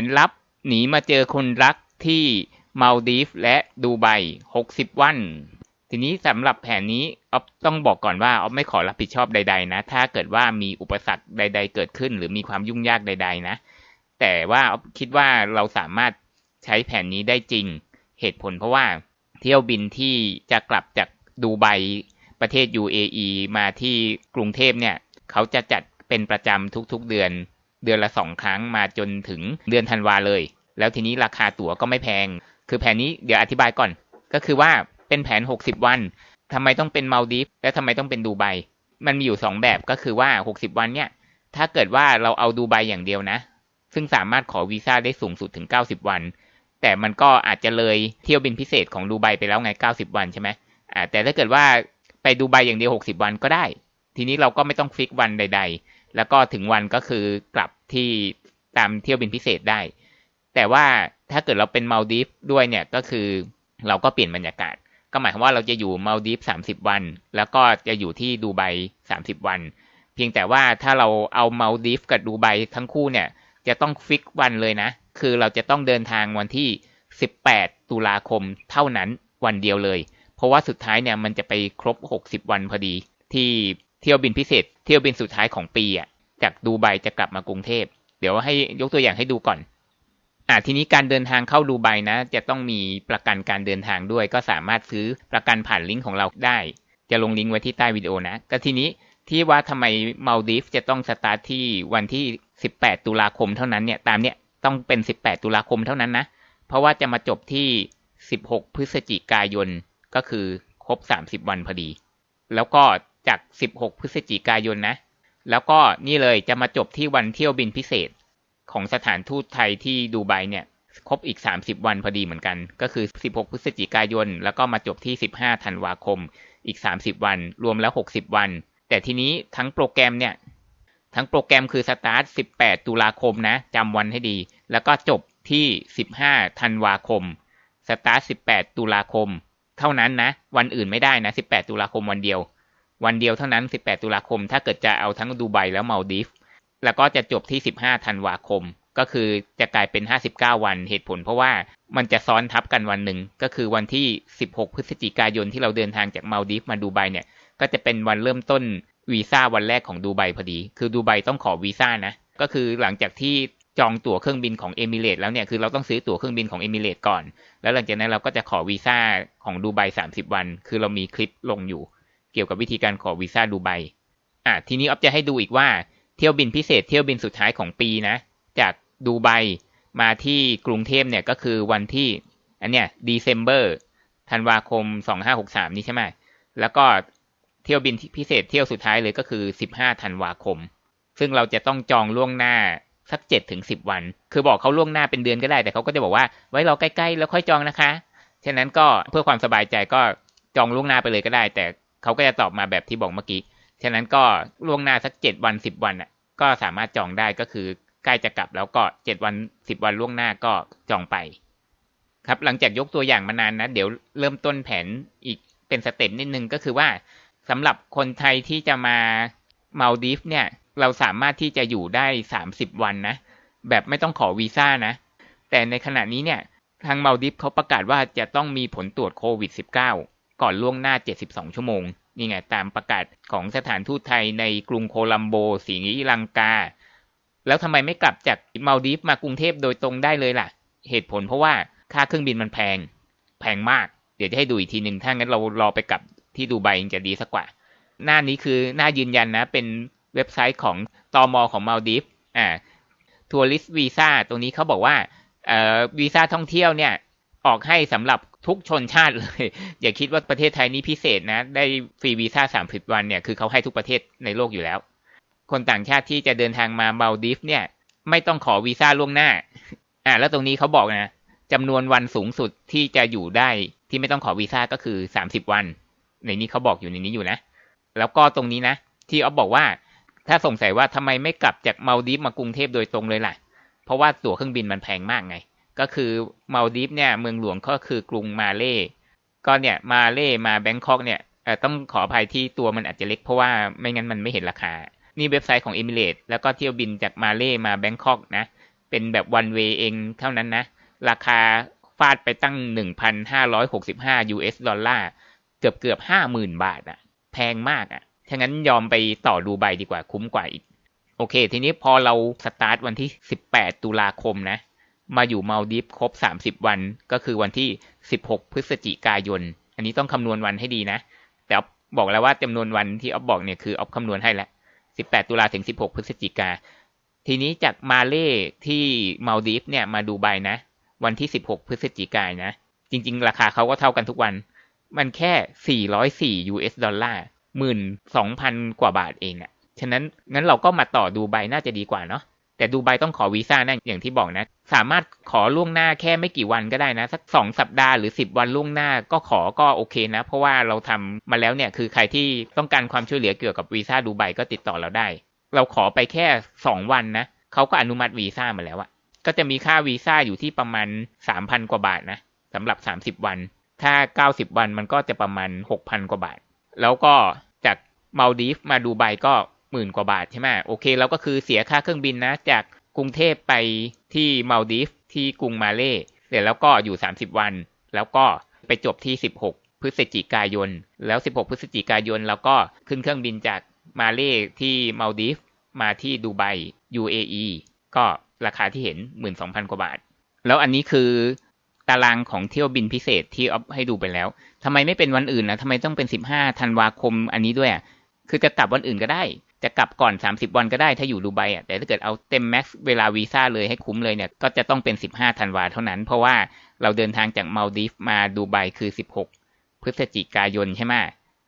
นลับหนีมาเจอคนรักที่มาลดีฟและดูไบ60 วัน ทีนี้สำหรับแผนนี้ออฟต้องบอกก่อนว่าออฟไม่ขอรับผิดชอบใด ๆ นะ ถ้าเกิดว่ามีอุปสรรคใด ๆ เกิดขึ้น หรือมีความยุ่งยากใด ๆ นะ แต่ว่าออฟคิดว่าเราสามารถใช้แผนนี้ได้จริง เหตุผลเพราะว่าเที่ยวบินที่จะกลับจากดูไบประเทศ UAE มาที่กรุงเทพเนี่ย เขาจะจัดเป็นประจำทุกๆเดือน เดือนละสองครั้งมาจนถึงเดือนธันวาเลย แล้วทีนี้ราคาตั๋วก็ไม่แพง คือแผนนี้เดี๋ยวอธิบายก่อน ก็คือว่าเป็นแผน 60 วันทำไมต้องเป็นมาลดีฟและทำไมต้องเป็นดูไบมันมีอยู่ 2 แบบก็คือว่า 60 วันเนี่ยถ้าเกิดว่าเราเอาดูไบอย่างเดียวนะ ซึ่งสามารถขอวีซ่าได้สูงสุดถึง 90 วัน แต่มันก็อาจจะเลยเที่ยวบินพิเศษของดูไบไปแล้วไง 90 วันใช่ไหมอ่าแต่ถ้าเกิดว่าไปดูไบอย่างเดียว 60 วันก็ได้ ทีนี้เราก็ไม่ต้องฟิกวันใด ๆ แล้วก็ถึงวันก็คือกลับ ที่ตามเที่ยวบินพิเศษได้ แต่ว่าถ้าเกิดเราเป็นมาลดีฟด้วยเนี่ยก็คือเราก็เปลี่ยนบรรยากาศ ก็หมายความว่าเราจะอยู่มาลดีฟ30วัน แล้วก็จะอยู่ที่ดูไบ30วัน เพียงแต่ว่าถ้าเราเอามาลดีฟกับดูไบทั้งคู่เนี่ยจะต้องฟิกวันเลยนะ คือเราจะต้องเดินทางวันที่ 18 ตุลาคมเท่านั้นวันเดียวเลย เพราะว่าสุดท้ายเนี่ยมันจะไปครบ 60 วันพอดี ที่เที่ยวบินพิเศษ เที่ยวบินสุดท้ายของปีอะ จากดูไบจะกลับมากรุงเทพ เดี๋ยวให้ยกตัวอย่างให้ดูก่อน อ่าทีนี้การเดินทางเข้าดูไบนะ จะต้องมีประกันการเดินทางด้วย ก็สามารถซื้อประกันผ่านลิงก์ของเราได้ จะลงลิงก์ไว้ที่ใต้วิดีโอนะ ก็ทีนี้ที่ว่าทำไมมาลดีฟจะต้องสตาร์ทที่วันที่ 18 ตุลาคมเท่านั้นเนี่ย ตามเนี่ยต้องเป็น 18 ตุลาคมเท่านั้นนะ เพราะว่าจะมาจบที่ 16 พฤศจิกายน ก็คือครบ 30 วันพอดี แล้วก็จาก 16 พฤศจิกายนนะ แล้วก็นี่เลยจะมาจบที่วันเที่ยวบินพิเศษของสถานทูตไทยที่ดูไบเนี่ยครบอีก 30 วันพอดีเหมือนกัน ก็คือ 16 พฤศจิกายน แล้วก็มาจบที่ 15 ธันวาคม อีก 30 วัน รวมแล้ว 60 วัน แต่ทีนี้ทั้งโปรแกรมเนี่ย ทั้งโปรแกรมคือสตาร์ท 18 ตุลาคมนะจำวันให้ดี แล้วก็จบที่ 15 ธันวาคม สตาร์ท 18 ตุลาคม เท่านั้นนะ วันอื่นไม่ได้นะ 18 ตุลาคมวันเดียว วันเดียวเท่านั้น 18 ตุลาคม ถ้าเกิดจะเอาทั้งดูไบแล้วมาดีฟแล้วก็จะจบที่ 15 ธันวาคม ก็คือจะกลายเป็น 59 วัน เหตุผลเพราะว่ามันจะซ้อนทับกันวันหนึ่ง ก็คือวันที่ 16 พฤศจิกายนที่เราเดินทางจากมาดีฟมาดูไบเนี่ย ก็จะเป็นวันเริ่มต้นวีซ่าวันแรกของดูไบพอดี คือดูไบต้องขอวีซ่านะ ก็คือหลังจากที่จองตั๋วเครื่องบินของเอมิเรตแล้วเนี่ย คือเราต้องซื้อตั๋วเครื่องบินของเอมิเรตก่อน แล้วหลังจากนั้นเราก็จะขอวีซ่าของดูไบ30 วัน คือเรามีคลิปลงอยู่ เกี่ยวกับวิธีการขอวีซ่าดูไบอะทีนี้ออฟจะให้ดูอีกว่าเที่ยวบินพิเศษเที่ยวบินสุดท้ายของปีนะ จากดูไบมาที่กรุงเทพเนี่ยก็คือวันที่อันเนี้ย December ธันวาคม 2563 นี่ใช่ไหมแล้วก็เที่ยวบินพิเศษเที่ยวสุดท้ายเลยก็คือ 15 ธันวาคม ซึ่งเราจะต้องจองล่วงหน้าสัก7ถึง10 วัน คือบอกเขาล่วงหน้าเป็นเดือนก็ได้ แต่เขาก็จะบอกว่าไว้รอใกล้ๆ แล้วค่อยจองนะคะ ฉะนั้นก็เพื่อความสบายใจก็จองล่วงหน้าไปเลยก็ได้ แต่ เขาก็จะตอบมาแบบที่บอกเมื่อกี้ ฉะนั้นก็ล่วงหน้าสัก7วัน10วันอะ ก็สามารถจองได้ก็คือใกล้จะกลับแล้วก็7วัน10วันล่วงหน้าก็จองไป ครับ หลังจากยกตัวอย่างมานานนะ เดี๋ยวเริ่มต้นแผนอีกเป็นสเต็ปนิดนึงก็คือว่าสำหรับคนไทยที่จะมามาลดีฟเนี่ย เราสามารถที่จะอยู่ได้30วันนะ แบบไม่ต้องขอวีซ่านะ แต่ในขณะนี้เนี่ยทางมาลดีฟเขาประกาศว่าจะต้องมีผลตรวจโควิด -19 ก่อนล่วงหน้า 72 ชั่วโมง นี่ไงตามประกาศของสถานทูตไทยในกรุงโคลัมโบสีลังกา แล้วทำไมไม่กลับจากมาลดีฟมากรุงเทพโดยตรงได้เลยล่ะ เหตุผลเพราะว่าค่าเครื่องบินมันแพง แพงมาก เดี๋ยวจะให้ดูอีกทีหนึ่งถ้างั้นเรารอไปกลับที่ดูไบยังจะดีสักกว่า หน้านี้คือหน้ายืนยันนะ เป็นเว็บไซต์ของตอมอของมาลดีฟอ่าทัวริสต์วีซ่าตรงนี้เขาบอกว่าเอ่อวีซ่าท่องเที่ยวเนี่ยออกให้สำหรับ ทุกชนชาติเลย อย่าคิดว่าประเทศไทยนี้พิเศษนะ ได้ฟรีวีซ่าสามสิบวันเนี่ยคือเขาให้ทุกประเทศในโลกอยู่แล้ว คนต่างชาติที่จะเดินทางมามาลดีฟเนี่ยไม่ต้องขอวีซ่าล่วงหน้า อ่า แล้วตรงนี้เขาบอกนะจำนวนวันสูงสุดที่จะอยู่ได้ที่ไม่ต้องขอวีซ่าก็คือสามสิบวัน ในนี้เขาบอกอยู่ในนี้อยู่นะ แล้วก็ตรงนี้นะ ที่ออฟบอกว่า ถ้าสงสัยว่าทำไมไม่กลับจากมาลดีฟมากรุงเทพโดยตรงเลยล่ะ เพราะว่าตั๋วเครื่องบินมันแพงมากไง ก็คือมาลดีฟเนี่ยเมืองหลวงก็คือกรุงมาเล่ก็เนี่ยมาเล่มาแบงคอกเนี่ยต้องขออภัยที่ตัวมันอาจจะเล็กเพราะว่าไม่งั้นมันไม่เห็นราคา นี่เว็บไซต์ของเอมิเรตแล้วก็เที่ยวบินจากมาเล่มาแบงคอกนะ เป็นแบบวันเวเองเท่านั้นนะ ราคาฟาดไปตั้ง 1,565 US ดอลลาร์ เกือบเกือบ50,000 บาทอะแพงมากอะฉะนั้นยอมไปต่อดูใบดีกว่าคุ้มกว่าอีก โอเค ทีนี้พอเราสตาร์ทวันที่ 18 ตุลาคมนะ มาอยู่มาลดิฟครบ 30 วัน ก็คือวันที่ 16 พฤศจิกายน อันนี้ต้องคำนวณวันให้ดีนะ แต่บอกแล้วว่าจำนวนวันที่ออฟบอกเนี่ยคือออฟคำนวณให้แล้ว 18 ตุลาถึง 16 พฤศจิกา ทีนี้จากมาเล่ที่มาลดีฟเนี่ยมาดูใบนะ วันที่ 16 พฤศจิกายนนะ จริง ๆ ราคาเขาก็เท่ากันทุกวัน มันแค่ 404 US ดอลลาร์หมื่นสองพันกว่าบาทเองอะ่ะ ฉะนั้นงั้นเราก็มาต่อดูใบน่าจะดีกว่าเนาะ แต่ดูใบต้องขอวีซ่านะอย่างที่บอกนะ สามารถขอล่วงหน้าแค่ไม่กี่วันก็ได้นะ สักสองสัปดาห์หรือสิบวันล่วงหน้าก็ขอก็โอเคนะ เพราะว่าเราทำมาแล้วเนี่ยคือใครที่ต้องการความช่วยเหลือเกี่ยวกับวีซ่าดูใบก็ติดต่อเราได้ เราขอไปแค่สองวันนะเขาก็อนุมัติวีซ่ามาแล้วอะก็จะมีค่าวีซ่าอยู่ที่ประมาณสามพันกว่าบาทนะสำหรับสามสิบวัน ถ้าเก้าสิบวันมันก็จะประมาณหกพันกว่าบาท แล้วก็จากมาลดีฟมาดูใบก็ หมื่นกว่าบาทใช่ไหมโอเคเราก็คือเสียค่าเครื่องบินนะ จากกรุงเทพไปที่มาลดีฟที่กรุงมาเล่เสร็จแล้วก็อยู่ 30 วัน แล้วก็ไปจบที่ 16 พฤศจิกายน แล้ว 16 พฤศจิกายนเราก็ขึ้นเครื่องบินจากมาเล่ที่มาลดีฟมาที่ดูไบ UAE ก็ราคาที่เห็น 12,000 กว่าบาท แล้วอันนี้คือตารางของเที่ยวบินพิเศษที่ออฟให้ดูไปแล้วทำไมไม่เป็นวันอื่นนะทำไมต้องเป็น 15ธันวาคมอันนี้ด้วย คือจะกลับวันอื่นก็ได้ จะกลับก่อน 30 วันก็ได้ถ้าอยู่ดูไบอะแต่ถ้าเกิดเอาเต็มแม็กซ์เวลาวีซ่าเลยให้คุ้มเลยเนี่ยก็จะต้องเป็น 15ธันวาเท่านั้น เพราะว่าเราเดินทางจากมาลดีฟมาดูไบคือ 16 พฤศจิกายนใช่ไหม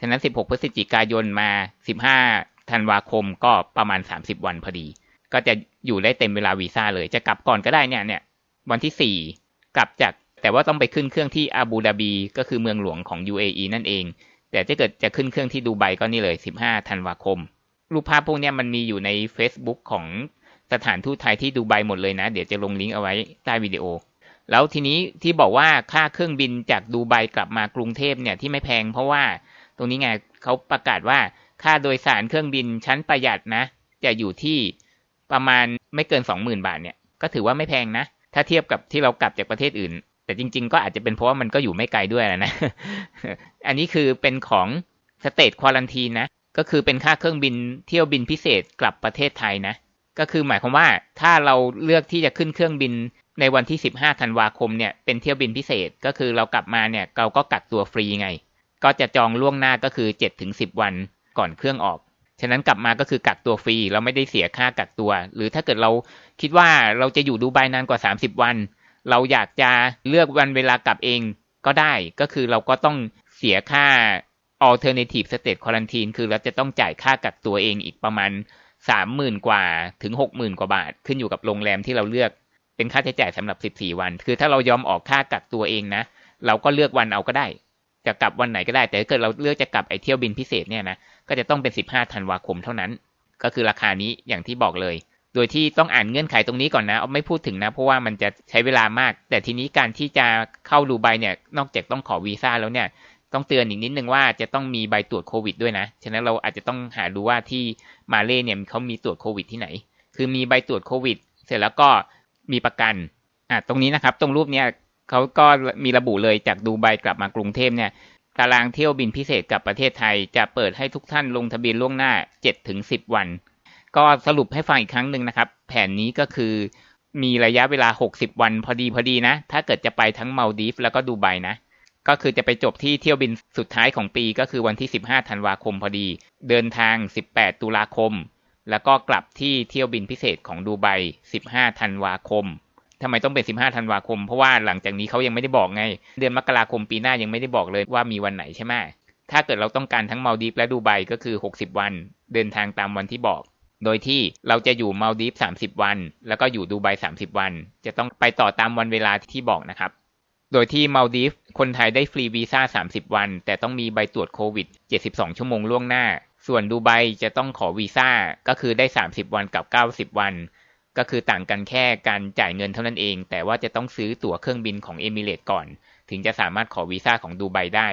ฉะนั้น 16 พฤศจิกายนมา 15ธันวาคมก็ประมาณ 30 วันพอดี ก็จะอยู่ได้เต็มเวลาวีซ่าเลยจะกลับก่อนก็ได้เนี่ยเนี่ยวันที่ 4 กลับจากแต่ว่าต้องไปขึ้นเครื่องที่อาบูดาบีก็คือเมืองหลวงของ UAE นั่นเอง แต่ถ้าเกิดจะขึ้นเครื่องที่ดูไบก็นี่เลย 15ธันวาคม รูปภาพพวกนี้มันมีอยู่ใน Facebook ของสถานทูตไทยที่ดูไบหมดเลยนะ เดี๋ยวจะลงลิงก์เอาไว้ใต้วิดีโอ แล้วทีนี้ที่บอกว่าค่าเครื่องบินจากดูไบกลับมากรุงเทพเนี่ยที่ไม่แพง เพราะว่าตรงนี้ไงเขาประกาศว่าค่าโดยสารเครื่องบินชั้นประหยัดนะ จะอยู่ที่ประมาณไม่เกิน 20,000 บาทเนี่ยก็ถือว่าไม่แพงนะ ถ้าเทียบกับที่เรากลับจากประเทศอื่น แต่จริง ๆ ก็อาจจะเป็นเพราะว่ามันก็อยู่ไม่ไกลด้วยนะ อันนี้คือเป็นของสเตทควอลันทีนะ ก็คือเป็นค่าเครื่องบินเที่ยวบินพิเศษกลับประเทศไทยนะ ก็คือหมายความว่าถ้าเราเลือกที่จะขึ้นเครื่องบินในวันที่ 15 ธันวาคมเนี่ยเป็นเที่ยวบินพิเศษก็คือเรากลับมาเนี่ยเราก็กักตัวฟรีไง ก็จะจองล่วงหน้าก็คือ 7-10 วันก่อนเครื่องออก ฉะนั้นกลับมาก็คือกักตัวฟรีเราไม่ได้เสียค่ากักตัว หรือถ้าเกิดเราคิดว่าเราจะอยู่ดูไบนานกว่า 30 วัน เราอยากจะเลือกวันเวลากลับเองก็ได้ก็คือเราก็ต้องเสียค่า alternative state quarantine คือเราจะต้องจ่ายค่ากักตัวเองอีกประมาณ30,000กว่าถึง60,000กว่าบาท ขึ้นอยู่กับโรงแรมที่เราเลือกเป็นค่าใช้จ่ายสำหรับ14วัน คือถ้าเรายอมออกค่ากักตัวเองนะ เราก็เลือกวันเอาก็ได้ จะกลับวันไหนก็ได้ แต่ถ้าเกิดเราเลือกจะกลับไอเที่ยวบินพิเศษเนี่ยนะก็จะต้องเป็น15ธันวาคมเท่านั้น ก็คือราคานี้อย่างที่บอกเลย โดยที่ต้องอ่านเงื่อนไขตรงนี้ก่อนนะไม่พูดถึงนะ เพราะว่ามันจะใช้เวลามาก แต่ทีนี้การที่จะเข้าดูไบเนี่ยนอกจากต้องขอวีซ่าแล้วเนี่ย ต้องเตือนอีกนิดนึงว่าจะต้องมีใบตรวจโควิดด้วยนะ ฉะนั้นเราอาจจะต้องหาดูว่าที่มาเลเนี่ยเขามีตรวจโควิดที่ไหน คือมีใบตรวจโควิด เสร็จแล้วก็มีประกัน อะตรงนี้นะครับ ตรงรูปเนี้ยเขาก็มีระบุเลยจากดูไบกลับมากรุงเทพเนี่ยตารางเที่ยวบินพิเศษกับประเทศไทย จะเปิดให้ทุกท่านลงทะเบียนล่วงหน้า 7-10 วัน ก็สรุปให้ฟังอีกครั้งหนึ่งนะครับ แผนนี้ก็คือมีระยะเวลา 60 วันพอดีพอดีนะ ถ้าเกิดจะไปทั้งมาลดีฟแล้วก็ดูไบนะ ก็คือจะไปจบที่เที่ยวบินสุดท้ายของปีก็คือวันที่ 15 ธันวาคมพอดี เดินทาง 18 ตุลาคม แล้วก็กลับที่เที่ยวบินพิเศษของดูไบ 15 ธันวาคมทำไมต้องเป็น 15 ธันวาคม เพราะว่าหลังจากนี้เขายังไม่ได้บอกไง เดือนมกราคมปีหน้ายังไม่ได้บอกเลยว่ามีวันไหนใช่ไหมถ้าเกิดเราต้องการทั้งมาลดีฟและดูไบก็คือ 60 วัน เดินทางตามวันที่บอก โดยที่เราจะอยู่มาลดีฟ30 วัน แล้วก็อยู่ดูไบ30 วัน จะต้องไปต่อตามวันเวลาที่บอกนะครับ โดยที่มาลดีฟคนไทยได้ฟรีวีซ่า 30 วัน แต่ต้องมีใบตรวจโควิด 72 ชั่วโมงล่วงหน้า ส่วนดูไบจะต้องขอวีซ่าก็คือได้ 30 วันกับ 90 วัน ก็คือต่างกันแค่การจ่ายเงินเท่านั้นเอง แต่ว่าจะต้องซื้อตั๋วเครื่องบินของเอมิเรตก่อน ถึงจะสามารถขอวีซ่าของดูไบได้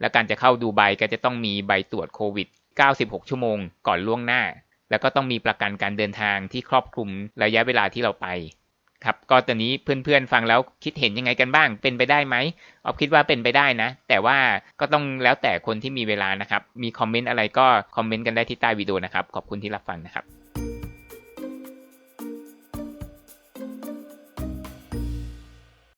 และการจะเข้าดูไบก็จะต้องมีใบตรวจโควิด 96 ชั่วโมงก่อนล่วงหน้า แล้วก็ต้องมีประกันการเดินทางที่ครอบคลุมระยะเวลาที่เราไป ครับ ก็ตอนนี้เพื่อนๆฟังแล้วคิดเห็นยังไงกันบ้าง เป็นไปได้ไหมออฟคิดว่าเป็นไปได้นะ แต่ว่าก็ต้องแล้วแต่คนที่มีเวลานะครับ มีคอมเมนต์อะไรก็คอมเมนต์กันได้ที่ใต้วิดีโอนะครับ ขอบคุณที่รับฟังนะครับ